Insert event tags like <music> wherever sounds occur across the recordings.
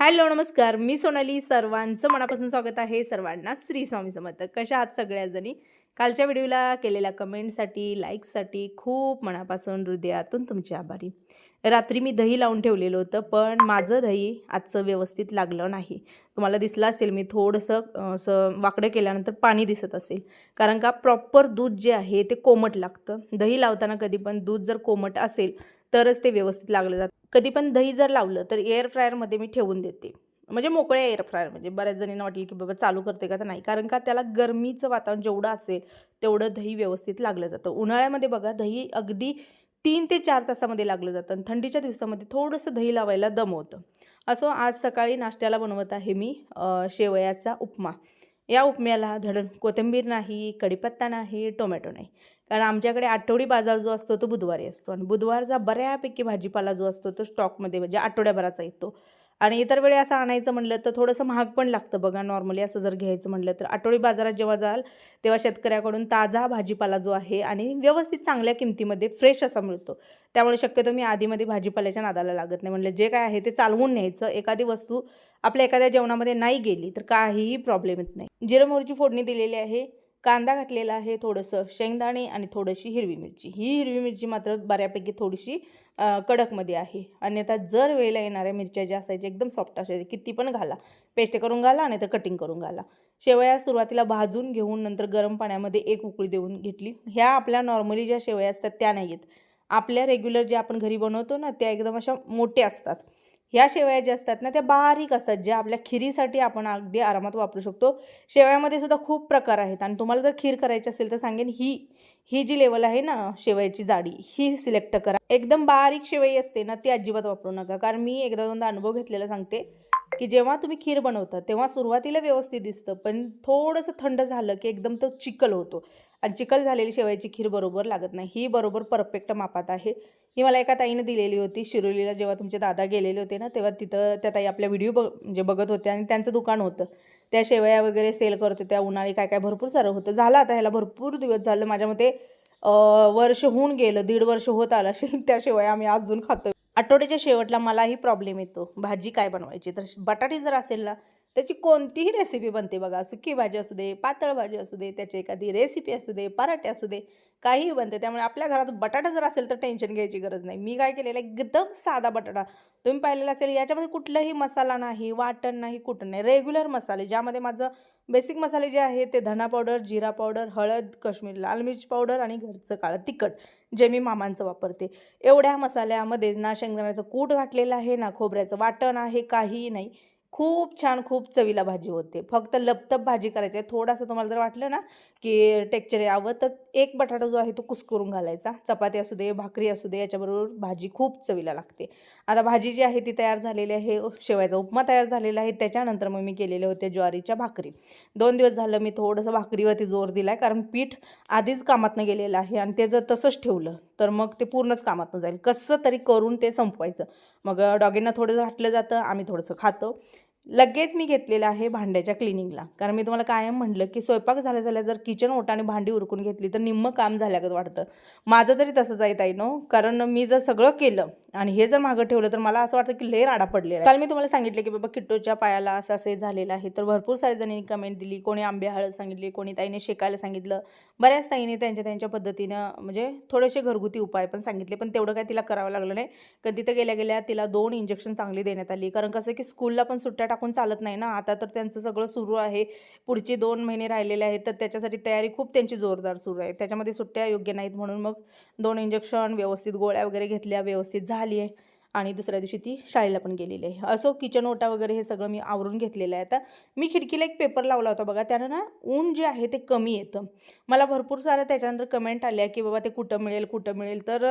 Hello नमस्कार. मी सोनाली. सर्वांचं मनापासून स्वागत आहे. सर्वांना श्री स्वामी समर्थ. कशा आहात सगळ्याजणी? कालच्या व्हिडिओला केलेल्या कमेंटसाठी लाईकसाठी खूप मनापासून हृदयातून तुमचे आभारी. रात्री मी दही लावून ठेवलेलं होतं पण माझं दही आजचं व्यवस्थित लागलं नाही. तुम्हाला दिसलं असेल मी थोडंसं असं वाकडं केल्यानंतर पाणी दिसत असेल. कारण का प्रॉपर दूध जे आहे ते कोमट लागतं. दही लावताना कधी पण दूध जर कोमट असेल तरच ते व्यवस्थित लागलं जातं. कधी पण दही जर लावलं तर एअर फ्रायरमध्ये मी ठेवून देते. म्हणजे मोकळ्या एअर फ्रायर म्हणजे बऱ्याच जणींना वाटेल की बाबा चालू करते का तर नाही. कारण का त्याला गरमीचं वातावरण जेवढं असेल तेवढं दही व्यवस्थित लागलं जातं. उन्हाळ्यामध्ये बघा दही अगदी तीन ते चार तासामध्ये लागलं जातं आणि थंडीच्या दिवसामध्ये थोडंसं दही लावायला दम होतं. असो आज सकाळी नाश्त्याला बनवत आहे मी शेवयाचा उपमा. या उपम्याला धडण कोथिंबीर नाही कढीपत्ता नाही टोमॅटो नाही. कारण आमच्याकडे आठवडी बाजार जो असतो तो बुधवारी असतो. आणि बुधवारचा बऱ्यापैकी भाजीपाला जो असतो तो स्टॉकमध्ये म्हणजे आठवड्याभराचा येतो. आणि इतर वेळी असं आणायचं म्हणलं तर थोडंसं महाग पण लागतं बघा नॉर्मली असं जर घ्यायचं म्हणलं तर. आठवडी बाजारात जेव्हा जाल तेव्हा शेतकऱ्याकडून ताजा भाजीपाला जो आहे आणि व्यवस्थित चांगल्या किमतीमध्ये फ्रेश असा मिळतो. त्यामुळे शक्यतो मी आधीमध्ये भाजीपाल्याच्या नादाला लागत नाही. म्हणलं जे काय आहे ते चालवून न्यायचं. एखादी वस्तू आपल्या एखाद्या जेवणामध्ये नाही गेली तर काहीही प्रॉब्लेम येत नाही. जिरं मोहरीची फोडणी दिलेली आहे. कांदा घातलेला आहे थोडंसं शेंगदाणे आणि थोडीशी हिरवी मिरची. ही हिरवी मिरची मात्र बऱ्यापैकी थोडीशी कडकमध्ये आहे. अन्यथा जर वेळेला येणाऱ्या मिरच्या ज्या असायच्या एकदम सॉफ्ट असायच्या किती पण घाला. पेस्ट करून घाला आणि तर कटिंग करून घाला. शेवया सुरुवातीला भाजून घेऊन नंतर गरम पाण्यामध्ये एक उकळी देऊन घेतली. ह्या आपल्या नॉर्मली ज्या शेवया असतात त्या नाही आहेत आपल्या रेग्युलर ज्या आपण घरी बनवतो ना त्या एकदम अशा मोठ्या असतात. ह्या शेवया ज्या असतात ना त्या बारीक असतात ज्या आपल्या खिरीसाठी आपण अगदी आरामात वापरू शकतो. शेवयामध्ये सुद्धा खूप प्रकार आहेत आणि तुम्हाला जर खीर करायची असेल तर सांगेन ही ही जी लेवल आहे ना शेवयाची जाडी ही सिलेक्ट करा. एकदम बारीक शेवई असते ना ती अजिबात वापरू नका. कारण मी एकदा दोनदा अनुभव घेतलेला सांगते की जेव्हा तुम्ही खीर बनवता तेव्हा सुरुवातीला व्यवस्थित दिसतं पण थोडंसं थंड झालं की एकदम तो चिकल होतो. आणि चिकल झालेली शेवयाची खीर बरोबर लागत नाही. ही बरोबर परफेक्ट मापात आहे. ही मला एका ताईनं दिलेली होती शिरोलीला जेव्हा तुमचे दादा गेलेले होते ना तेव्हा तिथं त्या ताई आपल्या व्हिडिओ बघ म्हणजे बघत होत्या आणि त्यांचं दुकान होतं. त्या शेवया वगैरे सेल करत होत्या उन्हाळी काय काय भरपूर सारं होतं. झालं आता ह्याला भरपूर दिवस झालं माझ्या मते वर्ष होऊन गेलं दीड वर्ष होत आलं असेल त्या शेवया आम्ही अजून खातो आठवड्याच्या शेवटला मलाही प्रॉब्लेम येतो भाजी काय बनवायची? तर बटाटी जर असेल ना त्याची कोणतीही रेसिपी बनते बघा सुकी भाजी असू दे पातळ भाजी असू दे त्याची एखादी रेसिपी असू दे पराठे असू दे काहीही बनते. त्यामुळे आपल्या घरात बटाटा जर असेल तर टेन्शन घ्यायची गरज नाही. मी काय केलेलं आहे एकदम साधा बटाटा. तुम्ही पाहिलेला असेल याच्यामध्ये कुठलाही मसाला नाही वाटण नाही कुठं नाही. रेग्युलर मसाले ज्यामध्ये माझं बेसिक मसाले जे आहे ते धना पावडर जिरा पावडर हळद काश्मीर लाल मिरची पावडर आणि घरचं काळं तिखट जे मी मामांचं वापरते. एवढ्या मसाल्यामध्ये ना शेंगदाण्याचं कूट घातलेलं आहे ना खोबऱ्याचं वाटण आहे काहीही नाही. खूप छान खूप चवीला भाजी होते. फक्त लपतप भाजी करायची आहे. थोडासा तुम्हाला जर वाटलं ना की टेक्चर यावं तर एक बटाटा जो आहे तो कुस्करून घालायचा. चपाती असू दे भाकरी असू दे याच्याबरोबर भाजी खूप चवीला लागते. आता भाजी जी आहे ती तयार झालेली आहे शेवायचा उपमा तयार झालेला आहे त्याच्यानंतर मग मी केलेले होते ज्वारीच्या भाकरी. दोन दिवस झालं मी थोडंसं भाकरीवरती जोर दिला आहे कारण पीठ आधीच कामातनं गेलेलं आहे आणि ते जर तसंच ठेवलं तर मग ते पूर्णच कामातनं जाईल. कसं तरी करून ते संपवायचं. मग डॉगींना थोडंसं घातलं जातं आम्ही थोडंसं खातो. लगेच मी घेतलेलं आहे भांड्याच्या क्लिनिंगला. कारण मी तुम्हाला कायम म्हटलं की स्वयंपाक झाल्या झाल्या जर किचन ओटा आणि भांडी उरकून घेतली तर निम्मं काम झाल्यागत वाटतं. माझं तरी तसंच आहे ताई नो? कारण मी जर सगळं केलं आणि हे जर मागं ठेवलं तर मला असं वाटतं की लय राडा पडलेला काल मी तुम्हाला सांगितलं की बाबा किट्टोच्या पायाला असं असे झालेलं आहे. तर भरपूर सारे जणांनी कमेंट दिली. कोणी आंबे हळद सांगितली कोणी ताईने शेकायला सांगितलं. बऱ्याच ताईने त्यांच्या त्यांच्या पद्धतीनं म्हणजे थोडेसे घरगुती उपाय पण सांगितले पण तेवढं काय तिला करावं लागलं नाही. कारण तिथं गेल्या गेल्या तिला दोन इंजेक्शन चांगली देण्यात आली. कारण कसं की स्कूलला पण सुट्ट्या टाकून चालत नाही ना. आता तर त्यांचं सगळं सुरू आहे. पुढचे दोन महिने राहिलेले आहेत. तर त्याच्यासाठी तयारी खूप त्यांची जोरदार सुरू आहे. त्याच्यामध्ये सुट्ट्या योग्य नाहीत म्हणून मग दोन इंजेक्शन व्यवस्थित गोळ्या वगैरे घेतल्या व्यवस्थित झाली आहे. आणि दुसऱ्या दिवशी ती शाळेला पण गेलेली आहे. असो किचन ओटा वगैरे हे सगळं मी आवरून घेतलेलं आहे आता. मी खिडकीला एक पेपर लावला होता बघा. त्यानं ना ऊन जे आहे ते कमी येतं. मला भरपूर साऱ्या त्याच्यानंतर कमेंट आल्या की बाबा ते कुठं मिळेल कुठं मिळेल. तर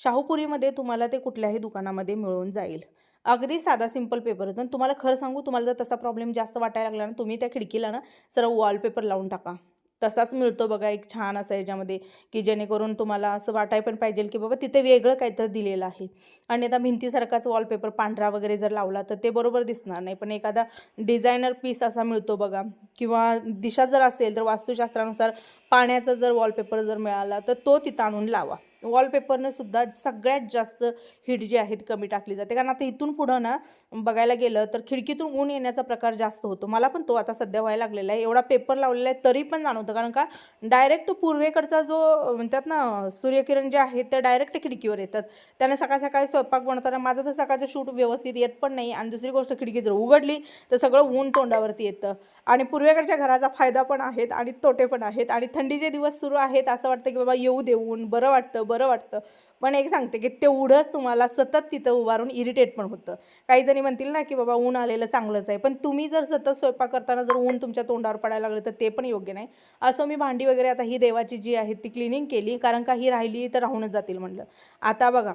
शाहूपुरीमध्ये तुम्हाला ते कुठल्याही दुकानामध्ये मिळून जाईल. अगदी साधा सिंपल पेपर होता. आणि तुम्हाला खरं सांगू तुम्हाला जर तसा प्रॉब्लेम जास्त वाटायला लागला ना तुम्ही त्या खिडकीला ना सर्व वॉलपेपर लावून टाका. तसाच मिळतो बघा एक छान असा याच्यामध्ये की जेणेकरून तुम्हाला असं वाटाय पण पाहिजे की बाबा तिथे वेगळं काहीतरी दिलेलं आहे. आणि आता भिंतीसारखाच वॉलपेपर पांढरा वगैरे जर लावला तर ते बरोबर दिसणार नाही. पण एखादा डिझायनर पीस असा मिळतो बघा किंवा दिशा जर असेल तर वास्तुशास्त्रानुसार पाण्याचा जर वॉलपेपर जर मिळाला तर तो तिथं आणून लावा. वॉलपेपरनं सुद्धा सगळ्यात जास्त हीट जी आहे ती कमी टाकली जाते. कारण आता इथून पुढं ना बघायला गेलं तर खिडकीतून ऊन येण्याचा प्रकार जास्त होतो. मला पण तो आता सध्या व्हायला लागलेला आहे. एवढा पेपर लावलेला आहे तरी पण जाणवतं. कारण का डायरेक्ट पूर्वेकडचा जो म्हणतात ना सूर्यकिरण जे आहेत ते डायरेक्ट खिडकीवर येतात. त्याने सकाळ सकाळी स्वयंपाक बनवताना माझं तर सकाळचं शूट व्यवस्थित येत पण नाही. आणि दुसरी गोष्ट खिडकी जर उघडली तर सगळं ऊन तोंडावरती येतं. आणि पूर्वेकडच्या घराचा फायदा पण आहेत आणि तोटे पण आहेत. आणि थंडीचे दिवस सुरू आहेत असं वाटतं की बाबा येऊ देऊन बरं वाटतं बरं वाटतं. पण एक सांगते की तेवढंच तुम्हाला सतत तिथं उभारून इरिटेट पण होतं. काही जणी म्हणतील ना की बाबा ऊन आलेलं चांगलंच आहे. पण तुम्ही जर सतत स्वयंपाक करताना जर ऊन तुमच्या तोंडावर पडायला लागलं तर ते पण योग्य नाही. असं मी भांडी वगैरे आता ही देवाची जी आहे ती क्लिनिंग केली. कारण का ही राहिली तर राहूनच जातील म्हणलं. आता बघा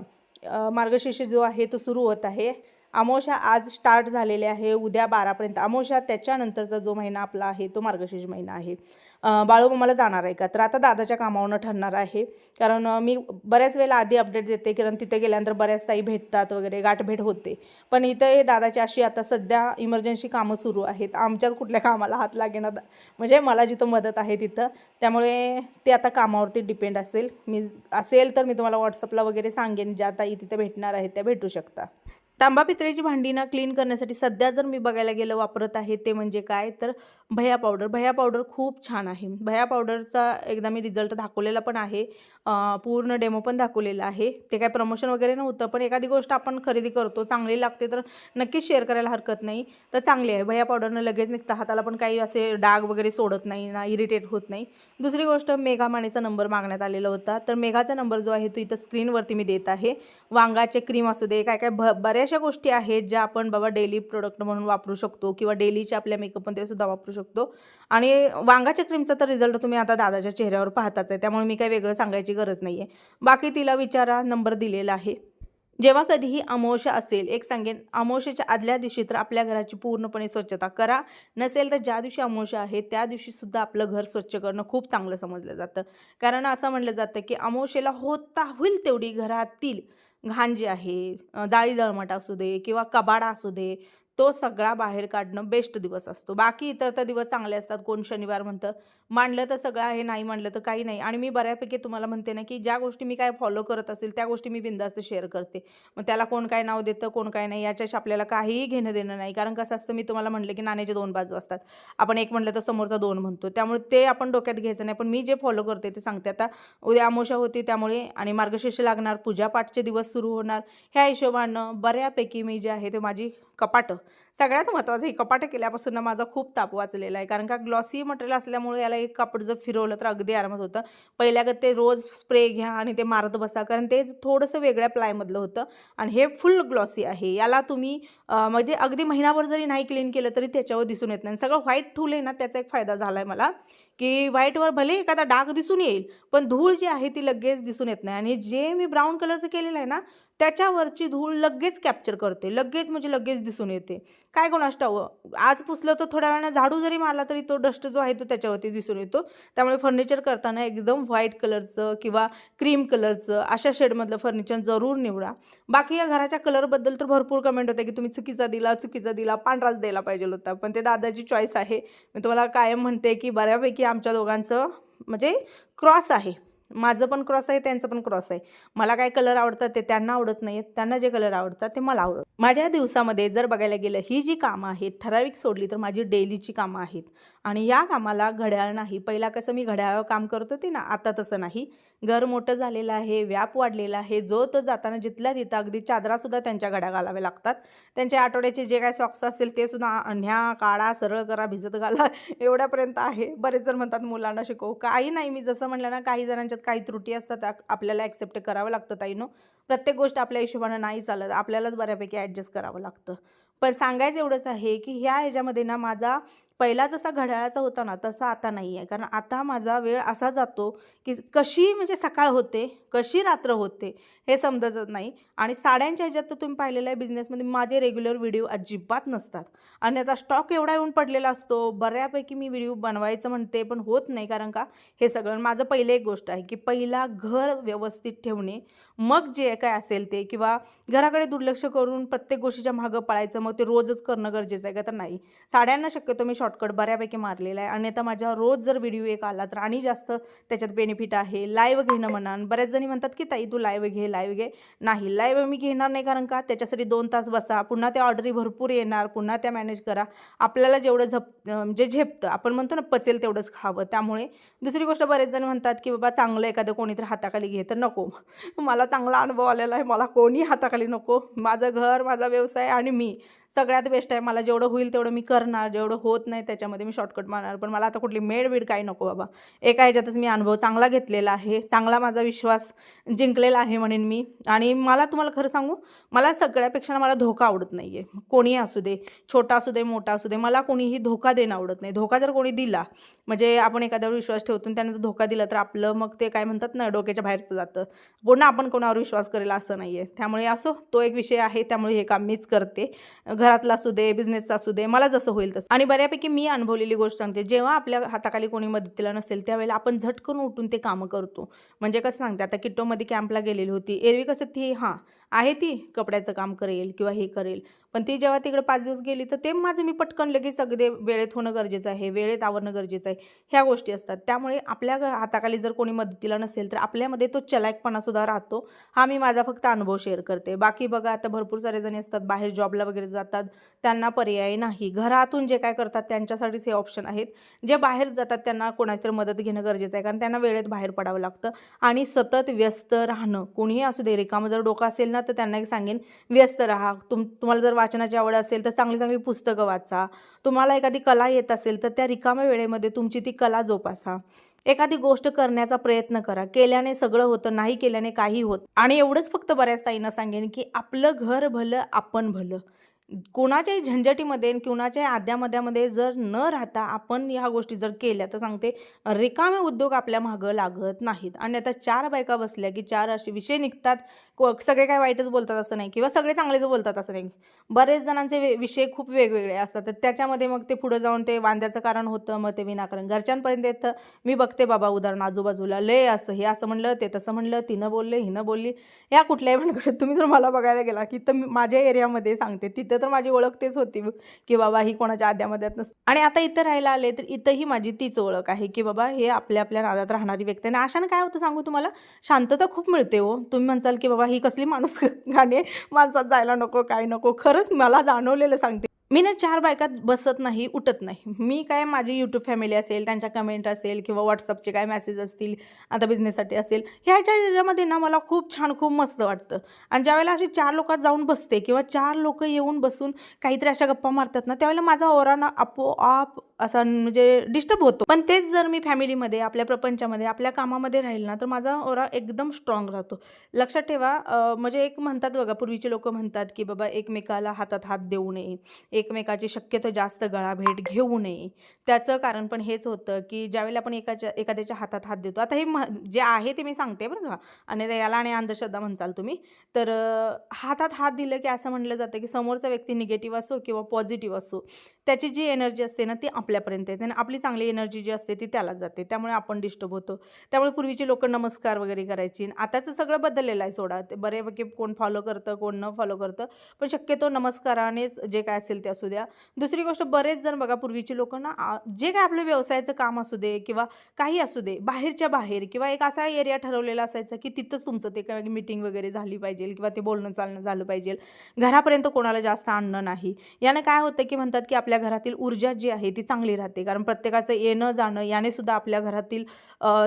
मार्गशीर्ष जो आहे तो सुरू होत आहे. अमोशा आज स्टार्ट झालेले आहे उद्या बारापर्यंत. अमोशा त्याच्यानंतरचा जो महिना आपला आहे तो मार्गशीर्ष महिना आहे. अं, बाळूमामाला जाणार आहे का? तर आता दादाच्या कामावरनं ठरणार आहे. कारण मी बऱ्याच वेळेला आधी अपडेट देते कारण तिथे गेल्यानंतर बऱ्याच ताई भेटतात वगैरे गाठभेट होते. पण इथं हे दादाची अशी आता सध्या इमर्जन्सी कामं सुरू आहेत. आमच्याच कुठल्या कामाला हात लागेना म्हणजे मला जिथं मदत आहे तिथं. त्यामुळे ते आता कामावरती डिपेंड असेल. मी असेल तर मी तुम्हाला व्हॉट्सअपला वगैरे सांगेन ज्या ताई तिथे भेटणार आहेत त्या भेटू शकता. तांबा पितळेची भांडी ना क्लीन करण्यासाठी सध्या जर मी बघायला गेलं वापरत आहे ते म्हणजे काय? तर भया पावडर भया पावडर खूप छान आहे. भया पावडरचा एकदा मी रिझल्ट दाखवलेला पण आहे. पूर्ण डेमो पण दाखवलेला आहे. ते काय प्रमोशन वगैरे नव्हतं पण एखादी गोष्ट आपण खरेदी करतो चांगली लागते तर नक्कीच शेअर करायला हरकत नाही. तर चांगली आहे. भया पावडरनं लगेच निघतं हाताला पण काही असे डाग वगैरे सोडत नाही ना इरिटेट होत नाही. दुसरी गोष्ट मेघा मानेचा नंबर मागण्यात आलेला होता. तर मेघाचा नंबर जो आहे तो इथं स्क्रीनवरती मी देत आहे. वांगाचे क्रीम असू दे काय काय भ बऱ्याच अशा गोष्टी आहेत ज्या आपण बाबा डेली प्रोडक्ट म्हणून वापरू शकतो किंवा डेलीच्या आपल्या मेकअपमध्ये सुद्धा वापरू शकतो. आणि वांगाच्या क्रीमचा तर रिझल्ट तुम्ही आता दादाच्या चेहऱ्यावर पाहताच आहे. त्यामुळे मी काही वेगळं सांगायची गरज नाही आहे बाकी तिला विचारा नंबर दिलेला आहे. जेव्हा कधीही अमावस्या असेल एक सांगेन अमावस्याच्या आदल्या दिवशी तर आपल्या घराची पूर्णपणे स्वच्छता करा. नसेल तर ज्या दिवशी अमावस्या आहे त्या दिवशीसुद्धा आपलं घर स्वच्छ करणं खूप चांगलं समजलं जातं. कारण असं म्हणलं जातं की अमावस्येला होता होईल तेवढी घरातील घाण जी आहे जाळी जळमट असू दे किंवा कबाडा असू दे तो सगळा बाहेर काढणं बेस्ट दिवस असतो. बाकी इतर तर दिवस चांगले असतात. कोण शनिवार म्हणतं मांडलं तर सगळं आहे नाही मांडलं तर काही नाही. आणि मी बऱ्यापैकी तुम्हाला म्हणते ना की ज्या गोष्टी मी काय फॉलो करत असेल त्या गोष्टी मी बिंदास्त शेअर करते. मग त्याला कोण काय नाव देतं कोण काय नाही याच्याशी आपल्याला काहीही घेणं देणं नाही. कारण कसं असतं मी तुम्हाला म्हटलं की नाण्याचे दोन बाजू असतात. आपण एक म्हटलं तर समोरचा दोन म्हणतो. त्यामुळे ते आपण डोक्यात घ्यायचं नाही. पण मी जे फॉलो करते ते सांगते. आता उद्या अमोशा होती त्यामुळे आणि मार्गशीर्ष लागणार पूजापाठचे दिवस सुरू होणार. ह्या हिशोबानं बऱ्यापैकी मी जे आहे ते माझी कपाटं. सगळ्यात महत्त्वाचं हे कपाटं केल्यापासून ना माझा खूप ताप वाचलेला आहे. कारण का ग्लॉसी मटेरियल असल्यामुळे याला एक कापड जर फिरवलं तर अगदी आरामात होतं. पहिल्यागत ते रोज स्प्रे घ्या आणि ते मारत बसा. कारण ते थोडंसं वेगळ्या प्लायमधलं होतं. आणि हे फुल ग्लॉसी आहे. याला तुम्ही म्हणजे अगदी महिनाभर जरी नाही क्लीन केलं तरी त्याच्यावर दिसून येत नाही. सगळं व्हाईट ठुल आहे ना त्याचा एक फायदा झाला आहे मला. की व्हाईटवर भले एखादा डाग दिसून येईल पण धूळ जी आहे ती लगेच दिसून येत नाही. आणि जे मी ब्राऊन कलरचं केलेलं आहे ना त्याच्यावरची धूळ लगेच कॅप्चर करते. लगेच म्हणजे लगेच दिसून येते. काय कोण ठाऊक आज पुसलं तर थोड्या वेळानं झाडू जरी मारला तरी तो डस्ट जो आहे तो त्याच्यावरती दिसून येतो. त्यामुळे फर्निचर करताना एकदम व्हाईट कलरचं किंवा क्रीम कलरचं अशा शेडमधलं फर्निचर जरूर निवडा. बाकी या घराच्या कलरबद्दल तर भरपूर कमेंट होते की तुम्ही चुकीचा दिला चुकीचा दिला पांढराच द्यायला पाहिजे होता. पण ते दादाची चॉईस आहे. मी तुम्हाला कायम म्हणते की बऱ्यापैकी आमच्या दोघांचं म्हणजे क्रॉस आहे. माझं पण क्रॉस आहे त्यांचं पण क्रॉस आहे. मला काय कलर आवडतात ते त्यांना आवडत नाहीत त्यांना जे कलर आवडतात ते मला आवडत. माझ्या दिवसामध्ये जर बघायला गेलं ही जी कामं आहेत ठराविक सोडली तर माझी डेलीची कामं आहेत. आणि या कामाला घड्याळ नाही. पहिला कसं मी घड्याळावर काम करत होते ना आता तसं नाही. घर मोठं झालेलं आहे व्याप वाढलेला आहे. जो तो जाताना जिथल्या तिथं अगदी चादरासुद्धा त्यांच्या घड्या घालाव्या लागतात. त्यांच्या आठवड्याचे जे काय सॉक्स असेल ते सुद्धा न्या काळा सरळ करा भिजत घाला <laughs> एवढ्यापर्यंत आहे. बरेच जण म्हणतात मुलांना शिकवू काही नाही मी जसं म्हटलं ना काही जणांच्यात काही त्रुटी असतात आपल्याला ॲक्सेप्ट करावं लागतं ताईनो. प्रत्येक गोष्ट आपल्या हिशोबानं नाही चालत. आपल्यालाच बऱ्यापैकी ॲडजस्ट करावं लागतं. पण सांगायचं एवढंच आहे की ह्या ह्याच्यामध्ये ना माझा पहिला जसा घड्याळाचा होता ना तसा आता नाही आहे. कारण आता माझा वेळ असा जातो की कशी म्हणजे सकाळ होते कशी रात्र होते हे समजत नाही. आणि साड्यांच्या ह्याच्यात तर तुम्ही पाहिलेलं आहे बिझनेसमध्ये माझे रेग्युलर व्हिडिओ अजिबात नसतात. आणि आता स्टॉक एवढा येऊन पडलेला असतो बऱ्यापैकी मी व्हिडिओ बनवायचं म्हणते पण होत नाही. कारण का? हे सगळं माझं पहिलं एक गोष्ट आहे की पहिला घर व्यवस्थित ठेवणे मग जे काय असेल ते किंवा घराकडे दुर्लक्ष करून प्रत्येक गोष्टीच्या मागं पळायचं मग ते रोजच करणं गरजेचं आहे. का तर नाही. साड्यांना शक्यतो मी शॉर्टकट बऱ्यापैकी मारलेला आहे. आणि आता माझ्या रोज जर व्हिडिओ एक आला तर आणि जास्त त्याच्यात बेनिफिट आहे. लाईव्ह घेणं म्हणा. बऱ्याच जणी म्हणतात की ताई तू लाईव्ह घे लाईव्ह घे. नाही. लाईव्ह मी घेणार नाही कारण का? त्याच्यासाठी दोन तास बसा. पुन्हा त्या ऑर्डरी भरपूर येणार. पुन्हा त्या मॅनेज करा. आपल्याला जेवढं झप म्हणजे झेपतं. आपण म्हणतो ना पचेल तेवढंच खावं. त्यामुळे दुसरी गोष्ट बरेच जण म्हणतात की बाबा चांगलं एखादं कोणीतरी हाताखाली घे. तर नको. मला चांगला अनुभव आलेला आहे. मला कोणी हाताखाली नको. माझं घर माझा व्यवसाय आणि मी. सगळ्यात बेस्ट आहे. मला जेवढं होईल तेवढं मी करणार. जेवढं होत नाही त्याच्यामध्ये मी शॉर्टकट मारणार. पण मला आता कुठली मेडबीड काही नको बाबा. एका ह्याच्यातच मी अनुभव चांगला घेतलेला आहे. चांगला माझा विश्वास जिंकलेला आहे म्हणेन मी. आणि मला तुम्हाला खरं सांगू मला सगळ्यापेक्षा मला धोका आवडत नाही आहे कोणीही असू दे छोटा असू दे मोठा असू दे मला कोणीही धोका देणं आवडत नाही. धोका जर कोणी दिला म्हणजे आपण एखाद्यावर विश्वास ठेवतो आणि त्याने जर धोका दिला तर आपलं मग ते काय म्हणतात ना डोक्याच्या बाहेरचं जातं. पुन्हा आपण कोणावर विश्वास करेल असं नाही आहे त्यामुळे असो तो एक विषय आहे. त्यामुळे हे काम मीच करते. घरातला असू दे बिझनेसचा असू दे मला जसं होईल तसं. आणि बऱ्यापैकी मी अनुभवलेली गोष्ट सांगते जेव्हा आपल्या हाताखाली कोणी मदतीला नसेल त्यावेळेला आपण झटकन उठून ते कामं करतो. म्हणजे कसं सांगते आता किट्टोमध्ये कॅम्पला गेलेली होती. एरवी कसं ती हां आहे ती कपड्याचं काम करेल किंवा हे करेल. पण ती जेव्हा तिकडे पाच दिवस गेली तर ते माझं मी पटकन लगेच अगदी वेळेत होणं गरजेचं आहे वेळेत आवरणं गरजेचं आहे. ह्या गोष्टी असतात. त्यामुळे आपल्या हाताखाली जर कोणी मदतीला नसेल तर आपल्यामध्ये तो चलाकपणासुद्धा राहतो. हा मी माझा फक्त अनुभव शेअर करते. बाकी बघा आता भरपूर सारे जणी असतात बाहेर जॉबला वगैरे जातात त्यांना पर्याय नाही. घरातून जे काय करतात त्यांच्यासाठीच हे ऑप्शन आहेत. जे बाहेर जातात त्यांना कोणाची तरी मदत घेणं गरजेचं आहे. कारण त्यांना वेळेत बाहेर पडावं लागतं. आणि सतत व्यस्त राहणं कोणीही असू दे रिकामं जर डोकं असेल ना तर त्यांना एक सांगेन व्यस्त राहा. तुम तुम्हाला जर वाचनाची आवड असेल तर चांगली चांगली पुस्तकं वाचा. तुम्हाला एखादी कला येत असेल तर त्या रिकाम्या वेळेमध्ये तुमची ती कला जोपासा. एखादी गोष्ट करण्याचा प्रयत्न करा. केल्याने सगळं होतं नाही केल्याने काही होत. आणि एवढंच फक्त बऱ्याच ताईंना सांगेन की आपलं घर भलं आपण भलं. कोणाच्याही झंझटीमध्ये कोणाच्याही आद्यामध्यामध्ये जर न राहता आपण ह्या गोष्टी जर केल्या तर सांगते रिकामे उद्योग आपल्या मागं लागत नाहीत. आणि आता चार बायका बसल्या की चार असे विषय निघतात. को सगळे काय वाईटच बोलतात असं नाही किंवा सगळे चांगलेच बोलतात असं नाही. बरेच जणांचे वे विषय खूप वेगवेगळे असतात. तर त्याच्यामध्ये मग ते पुढं जाऊन ते वांद्याचं कारण होतं मग ते विनाकारण. घरच्यांपर्यंत येतं मी बघते बाबा उदाहरण आजूबाजूला. लय असं हे असं म्हणलं ते तसं म्हणलं तिनं बोलले हिनं बोलली. या कुठल्याही भानगडीत तुम्ही जर मला बघायला गेला की तर माझ्या एरियामध्ये सांगते तिथं तर माझी ओळख तेच होती की बाबा ही कोणाच्या आद्यामध्यात नसते. आणि आता इथं राहायला आले तर इथंही माझी तीच ओळख आहे की बाबा हे आपल्या आपल्या नादात राहणारी व्यक्ती आणि अशाने काय होतं सांगू तुम्हाला? शांतता खूप मिळते हो. तुम्ही म्हणसाल की बाबा ही कसली माणूस <laughs> गाणे माणसात जायला नको काय नको. खरंच मला जाणवलेलं सांगते. मी ना चार बायकात बसत नाही उठत नाही. मी काय माझी यूट्यूब फॅमिली असेल त्यांच्या कमेंट असेल किंवा व्हॉट्सअपचे काय मेसेज असतील आता बिझनेससाठी असेल ह्याच्या याच्यामध्ये ना मला खूप छान खूप मस्त वाटतं. आणि ज्यावेळेला अशी चार लोकात जाऊन बसते किंवा चार लोक येऊन बसून काहीतरी अशा गप्पा मारतात ना त्यावेळेला माझा ओरा ना आपोआप असा म्हणजे डिस्टर्ब होतो. पण तेच जर मी फॅमिलीमध्ये आपल्या प्रपंचामध्ये आपल्या कामामध्ये राहील ना तर माझा ओरा एकदम स्ट्रॉंग राहतो. लक्षात ठेवा म्हणजे एक म्हणतात बघा पूर्वीचे लोक म्हणतात की बाबा एकमेकाला हातात हात देऊ नये. एकमेकाची शक्यतो जास्त गळाभेट घेऊ नये. त्याचं कारण पण हेच होतं की ज्यावेळेला आपण एकाच्या एखाद्याच्या हातात हात देतो. आता हे म जे आहे ते मी सांगते बरं का. आणि याला आणि अंधश्रद्धा म्हणचाल तुम्ही. तर हातात हात दिलं की असं म्हटलं जातं की समोरचा व्यक्ती निगेटिव्ह असो किंवा पॉझिटिव्ह असो त्याची जी एनर्जी असते ना ती आपल्यापर्यंत येते आणि आपली चांगली एनर्जी जी असते ती त्याला जाते. त्यामुळे आपण डिस्टर्ब होतो. त्यामुळे पूर्वीची लोक नमस्कार वगैरे करायची आणि आताचं सगळं बदललेलं आहे सोडा. ते बऱ्यापैकी कोण फॉलो करतं कोण न फॉलो करतं. पण शक्यतो नमस्कारानेच जे काय असेल ते असू द्या. दुसरी गोष्ट बरेच जण बघा पूर्वीची लोक ना जे काय आपलं व्यवसायाचं काम असू दे किंवा काही असू दे बाहेरच्या बाहेर किंवा एक असा एरिया ठरवलेला असायचा की तिथंच तुमचं ते काय मीटिंग वगैरे झाली पाहिजे किंवा ते बोलणं चालणं झालं पाहिजे. घरापर्यंत कोणाला जास्त आणणं नाही. यानं काय होतं की म्हणतात की आपल्या घरातील ऊर्जा जी आहे ती चांगली चांगली राहते. कारण प्रत्येकाचं येणं जाणं याने सुद्धा आपल्या घरातील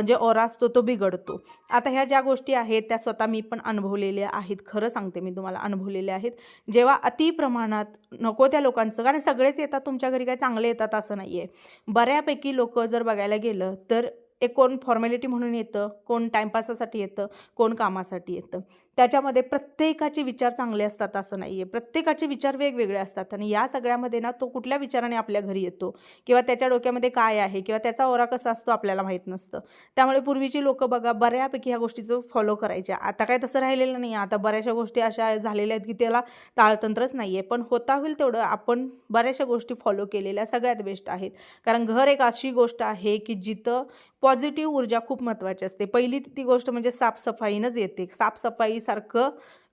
जे ओरा असतो तो बिघडतो. आता ह्या ज्या गोष्टी आहेत त्या स्वतः मी पण अनुभवलेल्या आहेत. खरं सांगते मी तुम्हाला अनुभवलेल्या आहेत. जेव्हा अति प्रमाणात नको त्या लोकांचं कारण सगळेच येतात तुमच्या घरी काय चांगले येतात असं नाही आहे बऱ्यापैकी लोक जर बघायला गेलं तर एक कोण फॉर्मॅलिटी म्हणून येतं कोण टाईमपासासाठी येतं कोण कामासाठी येतं. त्याच्यामध्ये प्रत्येकाचे विचार चांगले असतात असं नाही आहे प्रत्येकाचे विचार वेगवेगळे असतात आणि या सगळ्यामध्ये ना तो कुठल्या विचाराने आपल्या घरी येतो किंवा त्याच्या डोक्यामध्ये काय आहे किंवा त्याचा ओरा कसा असतो आपल्याला माहीत नसतं. त्यामुळे पूर्वीची लोकं बघा बऱ्यापैकी ह्या गोष्टीचं फॉलो करायच्या. आता काय तसं राहिलेलं नाही आता बऱ्याचशा गोष्टी अशा झालेल्या आहेत की त्याला ताळतंत्रच नाही आहे पण होता होईल तेवढं आपण बऱ्याचशा गोष्टी फॉलो केलेल्या सगळ्यात बेस्ट आहेत. कारण घर एक अशी गोष्ट आहे की जिथं पॉझिटिव्ह ऊर्जा खूप महत्त्वाची असते. पहिली ती गोष्ट म्हणजे साफसफाईनंच येते. साफसफाई सारखं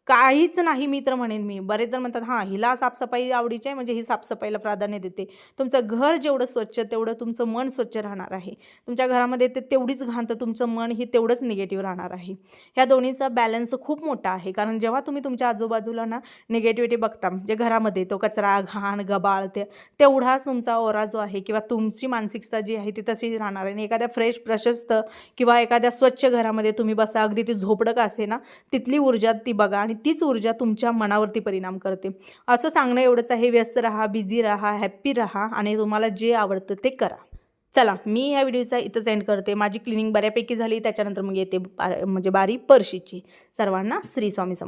काहीच नाही मी तर म्हणेन मी. बरेच जण म्हणतात हां हिला साफसफाई आवडीची आहे म्हणजे ही साफसफाईला प्राधान्य देते. तुमचं घर जेवढं स्वच्छ तेवढं तुमचं मन स्वच्छ राहणार आहे. तुमच्या घरामध्ये ते तेवढीच घाण तर तुमचं मन ही तेवढंच निगेटिव्ह राहणार आहे. ह्या दोन्हीचा बॅलन्स खूप मोठा आहे. कारण जेव्हा तुम्ही तुमच्या आजूबाजूला ना निगेटिव्हिटी बघता म्हणजे घरामध्ये तो कचरा घाण गबाळ ते तेवढाच तुमचा ओरा जो आहे किंवा तुमची मानसिकता जी आहे ती तशीच राहणार आहे. आणि एखाद्या फ्रेश प्रशस्त किंवा एखाद्या स्वच्छ घरामध्ये तुम्ही बसा अगदी ती झोपडं का असे ना तिथली ऊर्जा ती बघा आणि तीच ऊर्जा तुमच्या मनावरती परिणाम करते. असं सांगणं एवढंच आहे. व्यस्त राहा बिझी राहा हॅप्पी राहा आणि तुम्हाला जे आवडतं ते करा. चला मी ह्या व्हिडिओचा इथंच एंड करते. माझी क्लिनिंग बऱ्यापैकी झाली. त्याच्यानंतर मग येते बार म्हणजे बारी परशीची. सर्वांना श्री स्वामी समर्थ.